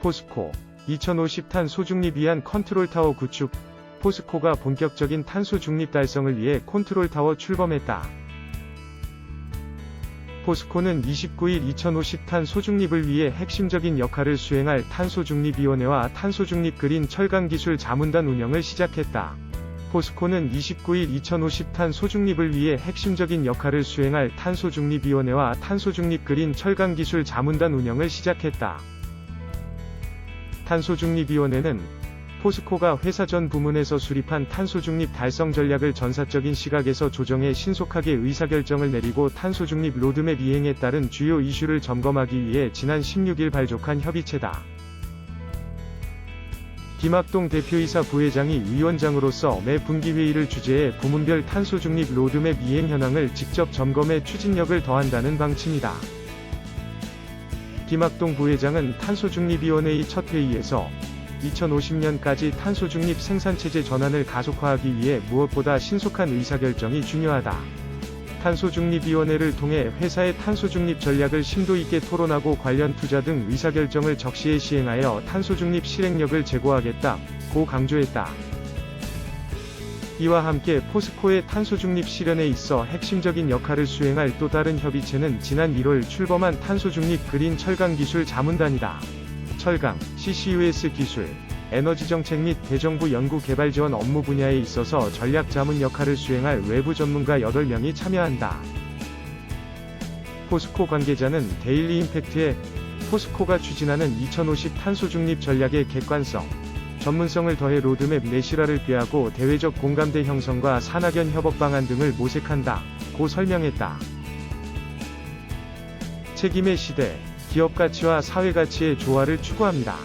포스코 2050 탄 소 중립 위한 컨트롤 타워 구축 포스코가 본격적인 탄소 중립 달성을 위해 컨트롤 타워 출범했다. 포스코는 29일 2050 탄 소 중립을 위해 핵심적인 역할을 수행할 탄소 중립위원회와 탄소 중립 그린 철강 기술 자문단 운영을 시작했다. 포스코는 29일 2050 탄 소 중립을 위해 핵심적인 역할을 수행할 탄소 중립위원회와 탄소 중립 그린 철강 기술 자문단 운영을 시작했다. 탄소 중립위원회는 포스코가 회사 전 부문에서 수립한 탄소 중립 달성 전략을 전사적인 시각에서 조정해 신속하게 의사결정을 내리고 탄소 중립 로드맵 이행에 따른 주요 이슈를 점검하기 위해 지난 16일 발족한 협의체다. 김학동 대표이사 부회장이 위원장으로서 매 분기회의를 주재해 부문별 탄소 중립 로드맵 이행 현황을 직접 점검해 추진력을 더한다는 방침이다. 김학동 부회장은 탄소중립위원회의 첫 회의에서 2050년까지 탄소중립 생산체제 전환을 가속화하기 위해 무엇보다 신속한 의사결정이 중요하다. 탄소중립위원회를 통해 회사의 탄소중립 전략을 심도 있게 토론하고 관련 투자 등 의사결정을 적시에 시행하여 탄소중립 실행력을 제고하겠다. 고 강조했다. 이와 함께 포스코의 탄소 중립 실현에 있어 핵심적인 역할을 수행할 또 다른 협의체는 지난 1월 출범한 탄소 중립 그린 철강 기술 자문단이다. 철강, CCUS 기술, 에너지 정책 및 대정부 연구 개발 지원 업무 분야에 있어서 전략 자문 역할을 수행할 외부 전문가 8명이 참여한다. 포스코 관계자는 데일리 임팩트에 포스코가 추진하는 2050 탄소 중립 전략의 객관성, 전문성을 더해 로드맵 내실화를 꾀하고 대외적 공감대 형성과 산학연 협업 방안 등을 모색한다. 고 설명했다. 책임의 시대, 기업 가치와 사회 가치의 조화를 추구합니다.